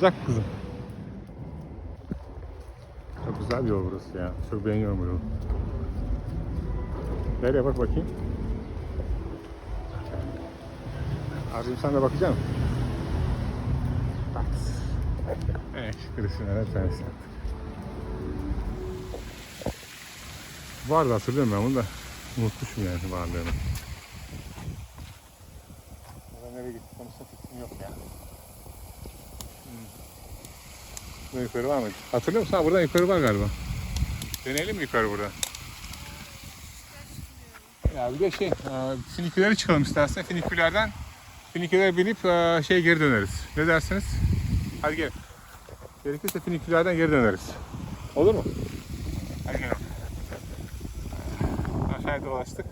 Sıcak kızım. Çok güzel bir yol burası ya. Çok beğeniyorum bu yolu. Nereye bak bakayım. Abim sen de bakacak mısın? Bak. Evet, Kristina sensin. Vardı hatırlıyorum ben bunu da. Unutmuşum yani varlığını. Burada nereye gittik konusunda fikrim yok ya. Burada yukarı var mı? Hatırlıyor musun? Ha, buradan yukarı var galiba. Deneyelim mi yukarı buradan? Ya bir de şey, e, finikülere çıkalım istersen. Finikülerden finikülere binip e, şey geri döneriz. Ne dersiniz? Hadi gelin. Gerekirse finikülerden geri döneriz. Olur mu? Hadi gelin. Aşağıya dolaştık.